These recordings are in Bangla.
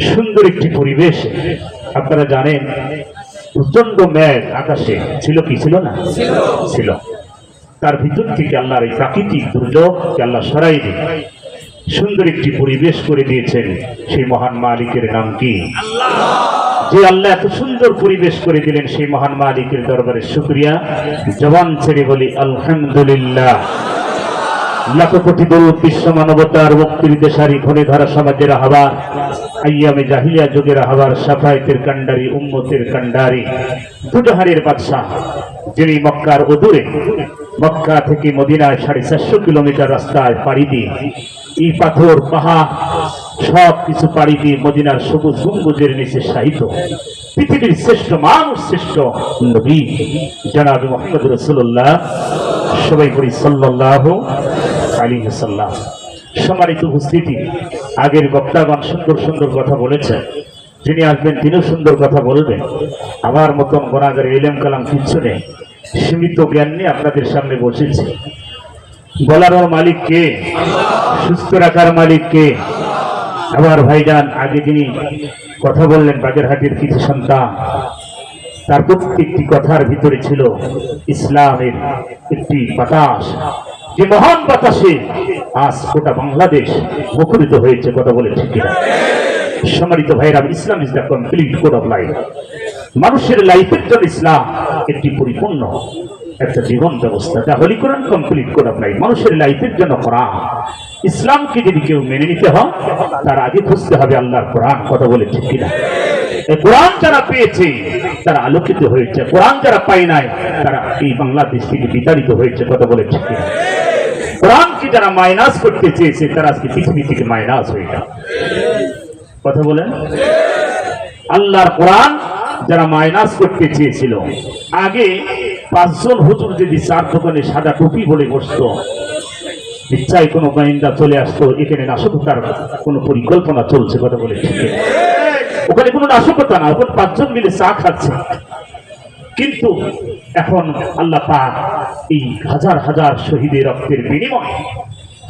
সুন্দর একটি পরিবেশ। আপনারা জানেন প্রচণ্ড মেঘ আকাশে। ছিল কি? ছিল না? ছিল। তার ভিতর থেকে আল্লাহর এই প্রাকৃতিক দুর্যোগকে আল্লাহ সরাই দিয়ে সুন্দর একটি পরিবেশ করে দিয়েছেন সেই মহান মালিকের নাম কি? যে আল্লাহ এত সুন্দর পরিবেশ করে দিলেন সেই মহান মালিকের দরবারে শুক্রিয়া। জবান ছেড়ে বলি আলহামদুলিল্লাহ। লাখ কোটি দরুদ বিশ্ব মানবতার মুক্তির দেশারি ঘনে ধরা সমাজের আহ্বার আইয়ামে জাহিলিয়া যুগের আহ্বার সাফায়তের কান্ডারি উম্মতের কান্ডারি দুজাহারের বাদশাহ, যিনি মক্কার অদূরে মক্কা থেকে মদিনায় সাড়ে চারশো কিলোমিটার রাস্তায় পাড়ি দিয়ে, এই পাথর পাহাড় সব কিছু পাড়ি দিয়ে মদিনার সবুজ গম্বুজের নিচে সাহিত পৃথিবীর শ্রেষ্ঠ মানুষ, শ্রেষ্ঠ নবী। জনাব মোহাম্মদ রসুল্লাহ সবাই করি সাল্লাহ আলী সাল্লাম। সম্মানিত উপস্থিতি, আগের বক্তাগণ সুন্দর সুন্দর কথা বলেছেন। যিনি আসবেন তিনিও সুন্দর কথা বলবেন। আমার মতন গোনাগারে এলেম কালাম কিচ্ছু নেই সীমিত জ্ঞান নিয়ে আপনাদের সামনে বসেছি। বলার মালিক কে? সুস্থ রাখার মালিক কে? আমার ভাইজান, আগে যিনি কথা বললেন বাগেরহাটের কিছু সন্তান, তার প্রত্যেকটি কথার ভিতরে ছিল ইসলামের একটি বাতাস। যে মহান বাতাসে আজ গোটা বাংলাদেশ মুখরিত হয়েছে, কথা বলে ঠিক কিনা? সম্মানিত ভাইরা Islam is the complete code of life মানুষের লাইফের জন্য ইসলাম একটি পরিপূর্ণ একটা জীবন ব্যবস্থা। যা holy Quran complete code of life মানুষের লাইফের জন্য কোরআন ইসলামকে যদি কেউ মেনে নিতে হয়, তার আগে খুঁজতে হবে আল্লাহর কোরআন, কথা বলে ঠিক কিনা? কোরআন যারা পেয়েছে, তারা আলোকিত হয়েছে। কোরআন যারা পায় নাই, তারা এই বাংলাদেশ থেকে বিতাড়িত হয়েছে, কথা বলে ঠিক কোরআনকে যারা মাইনাস করতে চেয়েছে, তারা আজকে পৃথিবী থেকে মাইনাস হয়ে যায় কথা বলেন? আল্লাহর কোরআন যারা মাইনাস করতে চেয়েছিল, আগে পাঁচজন হুজুর যদি চার দোকানে সাদা টুপি বলে বসতো ইচ্ছায় কোনো গোয়েন্দা চলে আসতো, এখানে নাশকতার কোনো পরিকল্পনা চলছে, কথা বলে ঠিক। ওখানে কোনো নাশকতা না, ওখানে পাঁচজন মিলে চা খাচ্ছে কিন্তু এখন আল্লাহ পাক এই হাজার হাজার শহীদের রক্তের বিনিময়,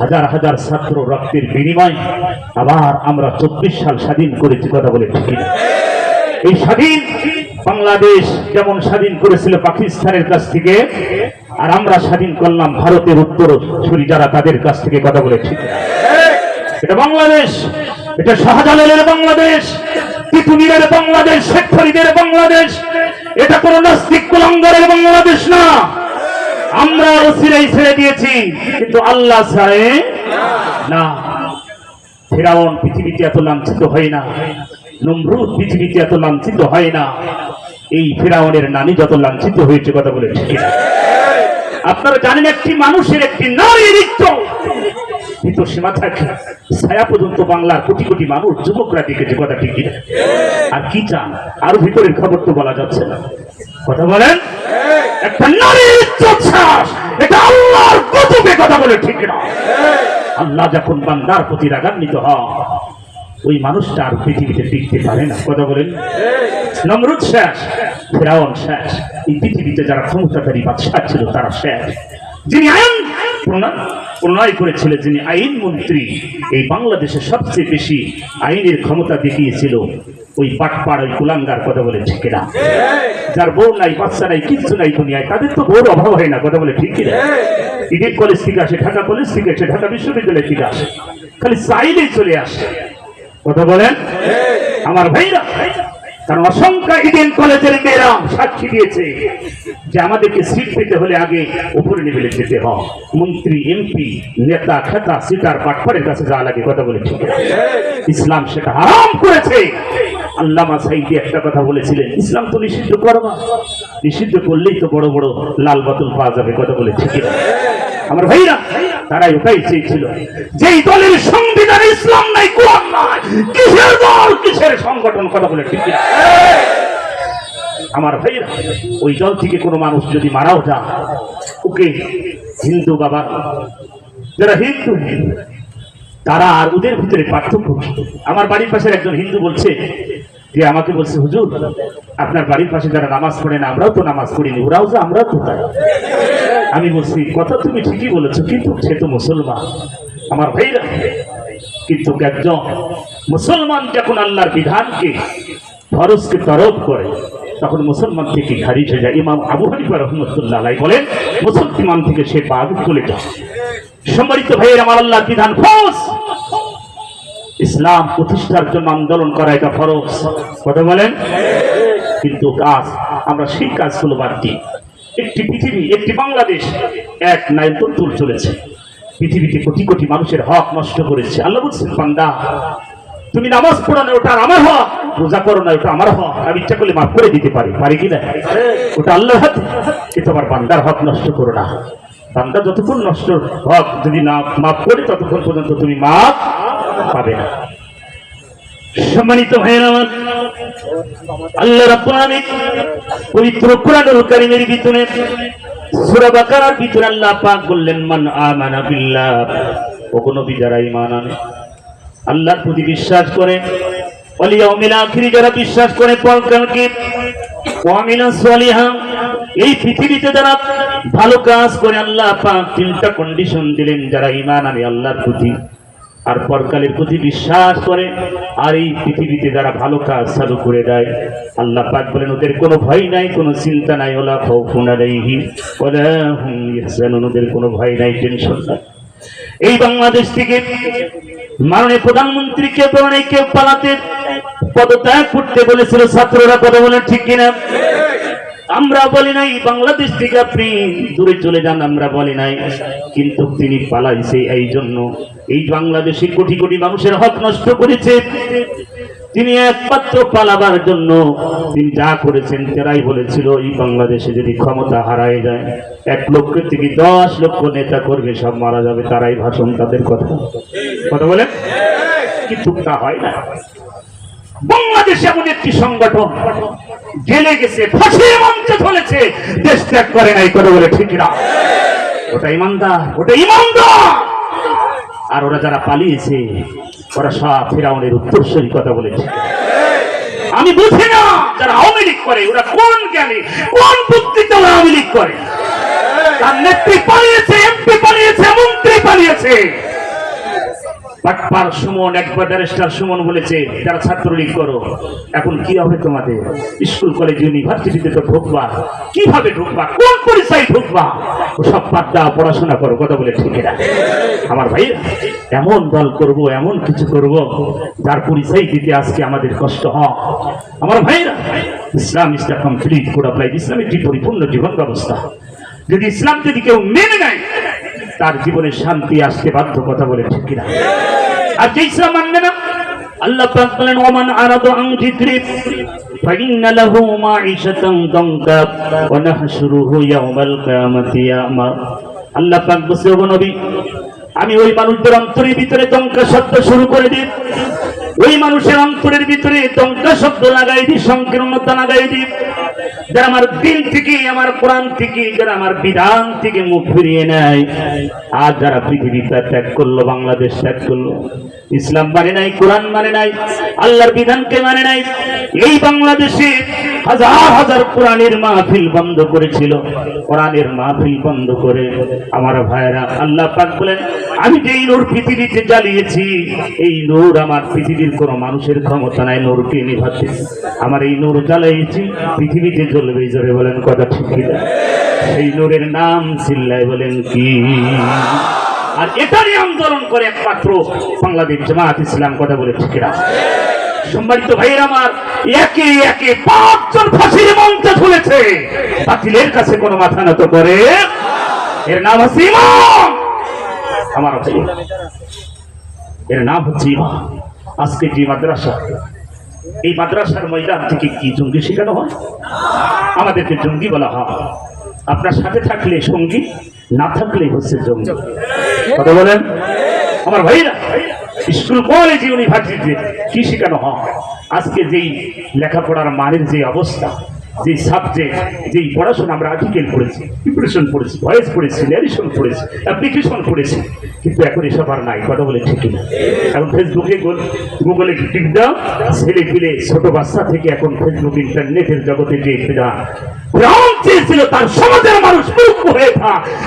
হাজার হাজার ছাত্র রক্তের বিনিময় আবার আমরা চব্বিশ সাল স্বাধীন করেছি কথা বলে ঠিক এই স্বাধীন বাংলাদেশ যেমন স্বাধীন করেছিল পাকিস্তানের কাছ থেকে, আর আমরা স্বাধীন করলাম ভারতের উত্তর ছড়ি যারা তাদের কাছ থেকে কথা বলে ঠিক। এটা বাংলাদেশ, এটা শাহজালালের বাংলাদেশ তিতুমিরের বাংলাদেশ, শেখ ফরিদের বাংলাদেশ। এটা কোন নাস্তিক কুলাঙ্গারের বাংলাদেশ না। আমরা ওসিরাই ছেড়ে দিয়েছি, কিন্তু আল্লাহ ছাড়ে না। ফেরাউন পৃথিবীতে এত লাঞ্ছিত হয় না। নমরুদ পৃথিবীতে এত লাঞ্ছিত হয় না। এই ফেরাউনের নানি যত লাঞ্ছিত হয়েছে কথা বলে আপনারা জানেন একটি মানুষের একটি নারীর ইচ্ছা কিন্তু সীমা থাকে। ছায়া পর্যন্ত বাংলার কোটি কোটি মানুষ, যুবকরা দেখেছে কথা ঠিক? আর কি চান? আরও ভিতরের খবর তো বলা যাচ্ছে না। কথা বলেন? একটা নারীর এটা আল্লাহর গজবে কথা বলে ঠিক না। আল্লাহ যখন বান্দার প্রতি রাগান্বিত হয়, ওই মানুষটা আর পৃথিবীতে টিকতে পারে না। কথা বলেন? নমরুদ শেষ, ফেরাউন শেষ। এই পৃথিবীতে যারা ক্ষমতাধারী বাদশাহ ছিল, তারা শেষ। যিনি আইন প্রণয়- করেছিলেন যিনি আইন মন্ত্রী। এই বাংলাদেশে সবচেয়ে বেশি আইনের ক্ষমতা দেখিয়েছিল ওই পাটপাড় ওই কুলাঙ্গার কথা বলে ঠিক না যার বউ নাই, বাচ্চা নাই, কিচ্ছু নাই দুনিয়ায়, তাদের তো বউর অভাব হয় না, কথা বলে ঠিক না ইডির কলেজ থেকে আসে, ঢাকা কলেজ থেকে আসে, ঢাকা বিশ্ববিদ্যালয় থেকে আসে, খালি চাইলেই চলে আসে। কথা বলেন? আমার ভাইরা কারণ অসংখ্য ইডেন কলেজের মেয়েরা সাক্ষী দিয়েছে যে আমাদেরকে সিট পেতে হলে আগে উপরে লেভেলে যেতে হয়। মন্ত্রী, এমপি, নেতা, খেতা, সিটার, পাটপাড়ের কাছে যাওয়া লাগে কথা বলে ঠিক ইসলাম সেটা হারাম করেছে। আল্লামা সাইদি একটা কথা বলেছিলেন, ইসলাম তো নিষিদ্ধ করবা। নিষিদ্ধ করলেই তো বড় বড় লাল বাতুল পাওয়া যাবে কথা বলে ঠিক আছে। আমার ভাইরা, তারাই ওটাই চেয়েছিল। যেই দলের সংবিধানে ইসলাম নাই কোরআন নাই, কিসের দল, কিসের সংগঠন, কথা বলে ঠিক আমার ভাইরা, ওই দল থেকে কোনো মানুষ যদি মারাও যায়, ওকে হিন্দু বাবা, যারা হিন্দু, তারা আর ওদের ভিতরে পার্থক্য আমার বাড়ির পাশের একজন হিন্দু বলছে যে আমাকে বলছে, হুজুর, আপনার বাড়ির পাশে যারা নামাজ পড়ে না, আমরাও তো নামাজ পড়িনি, ওরাও যে আমরাও তো তাই। আমি বলছি, কথা তুমি ঠিকই বলেছ, কিন্তু সে তো মুসলমান। আমার ভাইরা, কিন্তু একজন মুসলমান যখন আল্লাহর বিধানকে, ফরজকে তরফ করে, তখন মুসলমান থেকে খারিজ হয়ে যায়। ইমাম আবু হানিফা রহমতুল্লাহ বলেন, মুসলমান থেকে সে বাদ চলে যায়। সম্মানিত ভাইয়ের, আমার আল্লাহর বিধান ফরজ। ইসলাম প্রতিষ্ঠার জন্য আন্দোলন করা এটা ফরজ। কথা বলেন? কিন্তু কাজ, আমরা সেই কাজগুলো বাদ দিই। একটি পৃথিবী, একটি বাংলাদেশ, এক নাইল তুল চলেছে। পৃথিবীতে কোটি কোটি মানুষের হক নষ্ট করেছে। আল্লাহ বলছেন, বান্দা, তুমি নামাজ পড়ো না ওটা আমার হক। রোজা করো না ওটা আমার হক। আমি ইচ্ছা করলে মাফ করে দিতে পারি। পারি কি না? ওটা আল্লাহর হাতে। কিন্তু আমার বান্দার হক নষ্ট করো না। বান্দা যতক্ষণ নষ্ট হক যদি না মাফ করে, ততক্ষণ পর্যন্ত তুমি মাফ পাবে না। সম্মানিত ভাইয়ের আমার, আল্লাহ রাব্বুল আলামিন পবিত্র কোরআনুল কারীমের ভিতরে সূরা বাকারার ভিতরে আল্লাহ পাক বললেন, মান আমানা বিল্লাহ। ও কোন যারা ঈমান আনে। আল্লাহর প্রতি বিশ্বাস করে, ওয়াল ইয়াউমিল আখির, যারা বিশ্বাস করে, পরকালকে এই পৃথিবীতে যারা ভালো কাজ করে, আল্লাহ পাক তিনটা কন্ডিশন দিলেন, যারা ঈমান আনে আল্লাহর প্রতি। আর পরকালের প্রতি বিশ্বাস করে, আর এই পৃথিবীতে যারা ভালো কাজ চালু করে দেয়, আল্লাহ পাক বলেন, ওদের কোনো ভয় নাই, কোনো চিন্তা নাই, ওলা ইয়াহজানুন, ওদের কোনো ভয় নাই, টেনশন নাই। এই বাংলাদেশ থেকে মাননীয় প্রধানমন্ত্রীকে কেউ পালাতে পদত্যাগ করতে বলেছিল ছাত্ররা, কথা বলেন ঠিক কিনা? আমরা বলি নাই, বাংলাদেশ থেকে আপনি দূরে চলে যান, আমরা বলি নাই। কিন্তু তিনি পালাইছে এই জন্য। এই বাংলাদেশে কোটি কোটি মানুষের হক নষ্ট করেছে। তিনি একমাত্র পালাবার জন্য তিনি যা করেছেন তারাই বলেছিল, এই বাংলাদেশে যদি ক্ষমতা হারায় যায়, এক লক্ষ থেকে দশ লক্ষ নেতা করবে সব মারা যাবে। তারাই ভাষণ তাদের কথা। কথা বলে কিন্তু তা হয় না। বাংলাদেশ এমন একটি সংগঠন, জেলে গেছে, ফাঁসির মঞ্চে চলেছে দেশ ত্যাগ করে নাই করে বলে, ঠিক না ওটা ইমানদার ওটা ইমানদার! আর ওরা যারা পালিয়েছে, ওরা সব ফেরাউনের উত্তরসূরি কথা বলেছে। আমি বুঝি না যারা আওয়ামী লীগ করে, ওরা কোন জ্ঞানে, কোন বুদ্ধিতে ওরা আওয়ামী লীগ করে? তার নেত্রী পালিয়েছে, এমপি পালিয়েছে, মন্ত্রী পালিয়েছে। বাটপার সুমন একবার ব্যারিস্টার সুমন বলেছে, যারা ছাত্রলীগ করো, এখন কি হবে তোমাদের? স্কুল, কলেজ, ইউনিভার্সিটিতে তো ঢুকবা। কীভাবে ঢুকবা? কোন পরিচয় ঢুকবা? সব দাও, পড়াশোনা করো, কথা বলে ঠিক আমার ভাই, এমন দল করব, এমন কিছু করব, যার পরিচয় দিতে আজকে আমাদের কষ্ট হয়। আমার ভাইরা, Islam is the complete code of life ইসলাম একটি পরিপূর্ণ জীবন ব্যবস্থা। যদি ইসলাম যদি কেউ মেনে নেয় তার জীবনে শান্তি আসতে বাধ্য কথা বলে, ঠিক কিনা? আর যে ইসলাম মানবে না, আল্লাহ পাক বলেন, ওমান আরাদু আন যিকরি কিয়ামাতি আল্লাহ পাক বলছে নবী, আমি ওই মানুষদের অন্তরের ভিতরে দঙ্কা শব্দ শুরু করে দিই। ওই মানুষের অন্তরের ভিতরে দঙ্কা শব্দ লাগাই দিই, সংকীর্ণতা লাগাই দিই। যারা আমার দিন থেকে, আমার কোরআন থেকে, যারা আমার বিধান থেকে মুখ ফিরিয়ে নেয়, আর যারা পৃথিবীটা ত্যাগ করল, বাংলাদেশ ত্যাগ করল, ইসলাম মানে নাই, কোরআন মানে নাই, আল্লাহর বিধানকে মানে নাই, এই বাংলাদেশে হাজার হাজার কোরআনের মাহফিল বন্ধ করেছিল। কোরআনের মাহফিল বন্ধ করে আমার ভাইয়েরা, আল্লাহ পাক বলেন, আমি যে নূর পৃথিবীতে জ্বালিয়েছি, এই নূর আমার পৃথিবীর কোনো মানুষের ক্ষমতা নাই, নূরকে নিভাতে। আমার এই নূর জ্বালিয়েছি, পৃথিবীতে জ্বলবে জোরে বলেন কথা ঠিক সেই নূরের নাম চিল্লায় বলেন কি? আর এটারই আন্দোলন করে একমাত্র বাংলাদেশ জামাত ইসলাম, কথা বলে ঠিক সম্মানিত ভাইয়ের আমার, একে একে পাঁচজন ফাঁসির মঞ্চে বাতিলের কাছে কোনো মাথা নত করে। এর নাম হচ্ছে ইমাম। আমার এর নাম হচ্ছে ইমাম। আজকে যে মাদ্রাসা এই মাদ্রাসার ময়দান থেকে কি জঙ্গি শেখানো হয়? আমাদেরকে জঙ্গি বলা হয়। আপনার সাথে থাকলে সঙ্গী, না থাকলে হচ্ছে জঙ্গি। কথা বলেন? আমার ভাইরা স্কুল, কলেজ ইউনিভার্সিটিতে কি শেখানো হয়? আজকে যেই লেখাপড়ার মানের যে অবস্থা যে সাবজেক্ট যেই পড়াশোনা আমরা আর্টিকেল পড়েছি প্রিপারেশন পড়েছি ভয়েস পড়েছি ন্যারেশন পড়েছি অ্যাপ্লিকেশন পড়েছি, কিন্তু এখন এসব আর নাই, কথা বলে ঠিকই না। এখন ফেসবুকে গুগলে টিপ দাও, ছেলে পিলে, ছোট বাচ্চা থেকে এখন ফেসবুক, ইন্টারনেটের জগতে যে ফেরা ফেরাউন চেয়েছিল তার সমাজের মানুষ মুখ হয়ে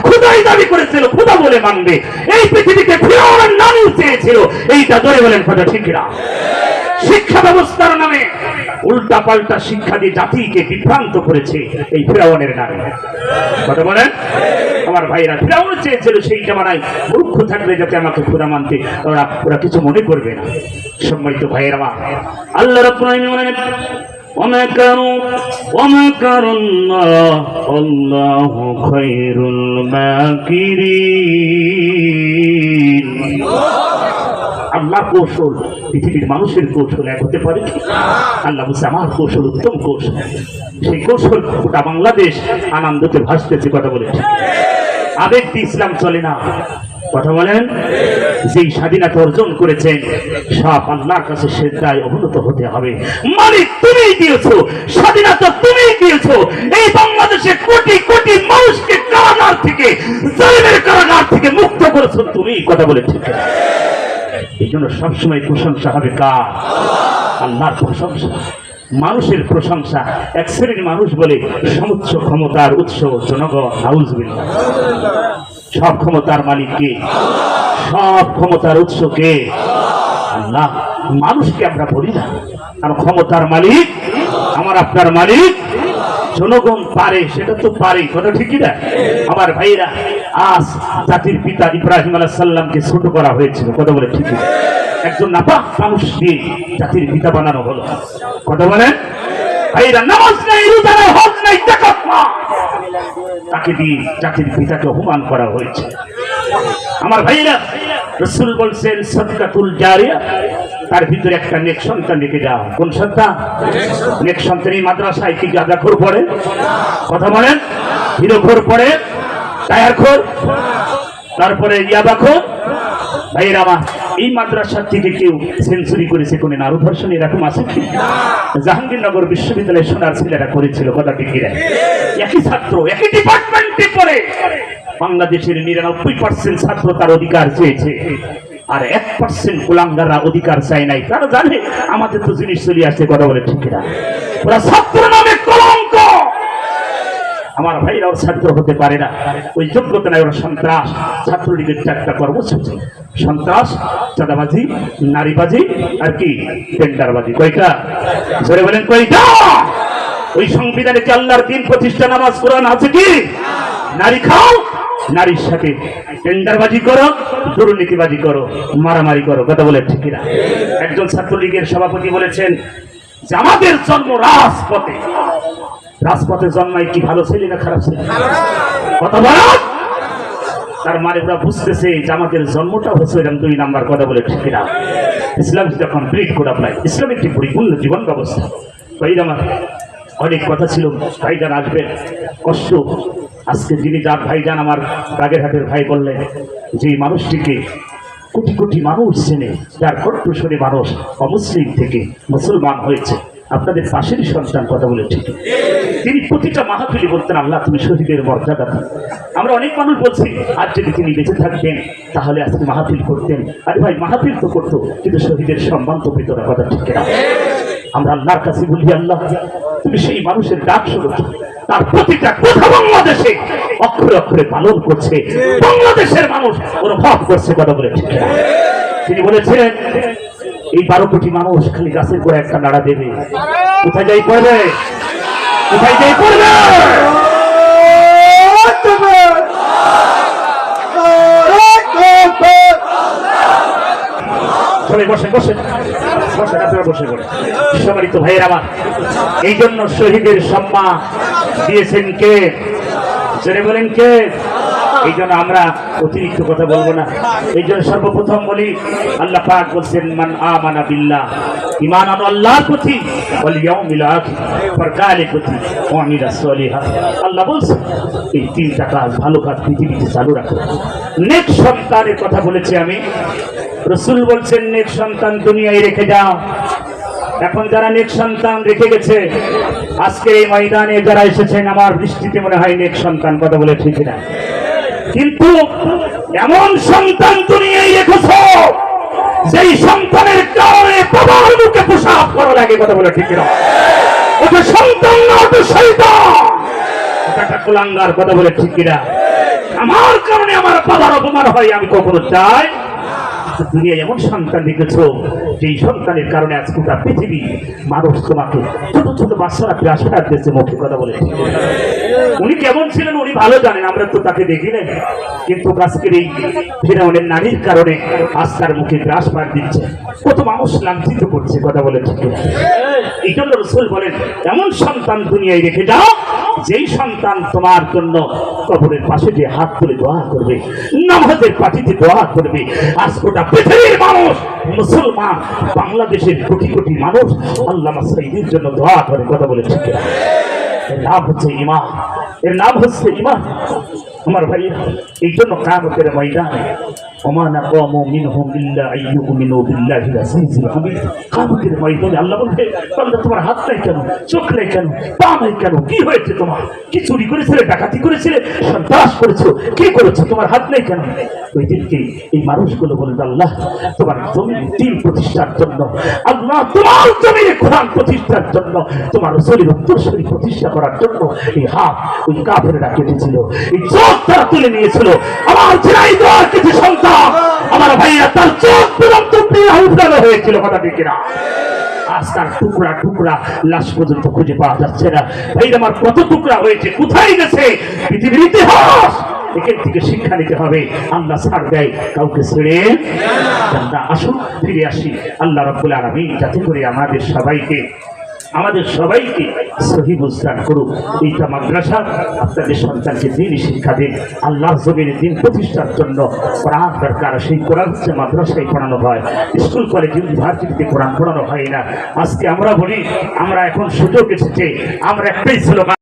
খুদাই দাবি করেছিল, খুদা বলে মানবে। এই পৃথিবীতে চেয়েছিল, এইটা ধরে বলেন কথা ঠিক না শিক্ষা ব্যবস্থার নামে উল্টা পাল্টা শিক্ষা দিয়ে জাতিকে বিভ্রান্ত করেছে এই ফেরাউনের নামে কথা বলেন আমার ভাইরা ফেরাউন চেয়েছিল সেইটা বানাই মূর্খ থাকলে যাতে আমাকে খোদা মানতে ওরা ওরা কিছু মনে করবে না সম্মানিত ভাইয়ের আমার আল্লাহ রব্বুল আলামিন বলেন ومكروا ومكر الله والله خير الماكرين আল্লাহ কৌশল, পৃথিবীর মানুষের কৌশল এক হতে পারে। আল্লাহ বলছে, আমার কৌশল উত্তম কৌশল। সেই কৌশল গোটা বাংলাদেশ আনন্দতে ভাসতেছে কথা বলে আবেগ ইসলাম চলে না। কথা বলেন? যেই স্বাধীনতা অর্জন করেছেন, সব আল্লাহর কাছে শ্রদ্ধায় অবনত হতে হবে। মালিক তুমিই দিয়েছ, স্বাধীনতা তুমিই দিয়েছ। এই বাংলাদেশে কোটি কোটি মানুষকে কারাগার থেকে জেলের কারাগার থেকে মুক্ত করেছ তুমি কথা বলে ঠিক এই জন্য সবসময় প্রশংসা হবে কার? আল্লাহর প্রশংসা। মানুষের প্রশংসা। এক শ্রেণির মানুষ বলে সমুচ্চ ক্ষমতার উৎস জনগণ হাউস সব ক্ষমতার মালিক কে? সব ক্ষমতার উৎস কে? আল্লাহ। মানুষকে আমরা বলি না। আর ক্ষমতার মালিক, আমার আপনার মালিক জনগণ পারে, সেটা তো পারে, কথা ঠিকই না আমার ভাইরা আজ জাতির পিতা ইব্রাহিম আলাহ সাল্লামকে ছোট করা হয়েছিল, কথা বলে ঠিকই একজন নাপাক মানুষ দিয়ে জাতির পিতা বানানো হলো। কথা বলেন? ভাইরা নামাজ তাকে দিয়ে জাতির পিতাকে অপমান করা হয়েছে। আমার ভাইরা রসুল বলছেন, সদকাতুল জারিয়া তার ভিতরে একটা নেক সন্তান রেখে যাও। কোন সন্তান? নেক সন্তান। এই মাদ্রাসায় কি গাঁদা খোর পড়ে। কথা বলেন? হিরো খোর পড়ে। টায়ার খোর। তারপরে ইয়াবা খোর। ভাইয়ের আমার এই মাদ্রাসার থেকে কেউ সেঞ্চুরি করেছে কোনো নারু ধর্ষণ এরকম আছে কি? জাহাঙ্গীরনগর বিশ্ববিদ্যালয়ের সোনার ছেলেরা করেছিল কথা ঠিক একই ছাত্র একই ডিপার্টমেন্টে পড়ে। বাংলাদেশের নিরানব্বই পার্সেন্ট ছাত্র তার অধিকার চেয়েছে। আর এক পার্সেন্ট কুলাঙ্গাররা অধিকার চায় নাই। তারা জানে? আমাদের তো জিনিস চলে আসছে, কথা বলে ঠিক না ওরা ছাত্র নামে কলঙ্ক! আমার ভাইরা ওর ছাত্র হতে পারে না। ওই যোগ্যতা নাই, ওরা সন্ত্রাস। ছাত্রলীগের চারটা কর্মসূচি। সন্ত্রাস, চাঁদাবাজি, নারীবাজি, আর কি? টেন্ডারবাজি। কয়টা? জোরে বলেন, কয়টা? ওই সংবিধানে কি আল্লাহর দিন প্রতিষ্ঠা নামাজ, কোরআন আছে কি? নারী খাও, নারীর সাথে টেন্ডারবাজি করো, দুর্নীতিবাজি করো, মারামারি করো, কথা বলে ঠিক না একজন ছাত্রলীগের সভাপতি বলেছেন আমাদের জন্ম রাজপথে। রাজপথে জন্মায় কি ভালো ছেলে না খারাপ ছেলে? কথা বলো। তার মানে ওরা বুঝতেছে যে আমাদের জন্মটা হচ্ছে এরকম দুই নাম্বার, কথা বলে ঠিক না ইসলাম কমপ্লিট করে আপনার ইসলাম একটি পরিপূর্ণ জীবন ব্যবস্থা? আমার অনেক কথা ছিল, ভাইজান আসবেন কষ্ট। আজকে যিনি যার ভাইজান আমার বাগেরহাটের ভাই বললেন, যে মানুষটিকে কোটি কোটি মানুষ চেনে, যার কণ্ঠস্বরে মানুষ অমুসলিম থেকে মুসলমান হয়েছে। আপনাদের পাশেরই সন্তান কথা বলে ঠিক। তিনি প্রতিটা মাহফিলি বলতেন, আল্লাহ, তুমি শহীদের মর্যাদা। আমরা অনেক মানুষ বলছি, আর যদি তিনি বেঁচে থাকতেন, তাহলে আজকে মাহফিল করতেন। আরে ভাই, মাহফিল তো করতো, কিন্তু শহীদের সম্মান তো পেত না, কথা ঠিক আমরা আল্লাহর কাছে বলি, আল্লাহ, তুমি সেই মানুষের ডাক শুনো তার প্রতিটা কথা বাংলাদেশে অক্ষরে অক্ষরে পালন করছে। বাংলাদেশের মানুষ অনুভব করছে কথা বলে। তিনি বলেছিলেন এই বারো কোটি মানুষ খালি গাছের করে একটা নাড়া দেবে। কোথায় যাই পড়বে? কোথায় যাই পড়বে? সবাই বসে বসে। বসে আপনারা বসে পড়ে সম্মানিত ভাইয়ের আমার, এই জন্য শহীদের সম্মান দিয়েছেন কে? জেনে বলেন কে? এই জন্য আমরা অতিরিক্ত কথা বলব না। এই জন্য সর্বপ্রথম বলি, আল্লাহ পাক বলছেন, মান আমানা বিল্লাহ। ইমান আনো আল্লাহর প্রতি পরকালের প্রতি আমিলা সলিহা আল্লাহ বলছেন এই তিনটা কাজ ভালো কাজ পৃথিবীতে চালু রাখো। নেক সন্তানের কথা বলেছি আমি। রসুল বলছেন, নেক সন্তান দুনিয়ায় রেখে যাও। এখন যারা নেক সন্তান রেখে গেছে, আজকে এই ময়দানে যারা এসেছেন, আমার দৃষ্টিতে মনে হয় নেক সন্তান কথা বলে ঠিক না। কিন্তু এমন সন্তান দুনিয়ায় রেখেছ, যেই সন্তানের কারণে বাবার মুখে পোশাক করা লাগে কথা বলে ঠিক না ওটা সন্তান না ওটা শৈতান ওটা একটা কুলাঙ্গার কথা বলে ঠিক কিনা? আমার কারণে আমার বাবার অপমান হয়, আমি কখনো চাই দুনিয়া এমন সন্তান দেখেছ যে এই সন্তানের কারণে আজ গোটা পৃথিবী মানুষ তোমাকে ছোট ছোট বাচ্চারা প্রাসাদ রাখতেছে মুখে কথা বলে। উনি কেমন ছিলেন উনি ভালো জানেন, আমরা তো তাকে দেখি নাই। কিন্তু আজকের এই ফেরাউনের নারীর কারণে আজ তার মুখে গ্রাস পার দিচ্ছে। কত মানুষ লাঞ্ছিত করছে, কথা বলে ঠিক। এই জন্য রসুল বলেন, এমন সন্তান দুনিয়ায় রেখে যাও, যেই সন্তান তোমার জন্য কবরের পাশে যে হাত তুলে দোয়া করবে, নামাজের পাঠিতে দোয়া করবে আজ গোটা পৃথিবীর মানুষ, মুসলমান, বাংলাদেশের কোটি কোটি মানুষ আল্লাহ সাইদির জন্য দোয়া করে কথা বলে ঠিক এর নাম হচ্ছে ইমান এর নাম হচ্ছে ইমান আমার ভাই এই জন্য কামতের ময়দানে তোমার প্রতিষ্ঠার জন্য, আল্লাহ, তোমার জমির কোরআন প্রতিষ্ঠার জন্য, তোমার শরীর উত্তরসূরি প্রতিষ্ঠা করার জন্য এই হাত ওই কাফেরা কেটেছিল, এই চোখ তারা তুলে নিয়েছিল। আমার কিছু সন্তান আমার ভাইয়া তার চোখ তুরন্ত উঠানো হয়েছিল, কথা ঠিক না পর্যন্ত পাওয়া যাচ্ছে না। ভাই আমার কত টুকরা হয়েছে, কোথায় গেছে? পৃথিবীর থেকে শিক্ষা নিতে হবে, আল্লাহ ছাড় দেয়, কাউকে ছেড়ে আসুন, ফিরে আসি। আল্লাহ রব্বুল আলমী যাতে করে আমাদের সবাইকে আমাদের সবাইকে সহি বুঝদান করুক। এইটা মাদ্রাসা, আপনাদের সন্তানকে দিন শিক্ষা দিন আল্লাহ জমির দিন প্রতিষ্ঠার জন্য কোরআন দরকার। সেই কোরআন হচ্ছে মাদ্রাসায় পড়ানো হয়, স্কুল, কলেজ, ইউনিভার্সিটিতে কোরআন পড়ানো হয় না। আজকে আমরা বলি, আমরা এখন সুযোগ এসেছে, আমরা একটাই স্লোগান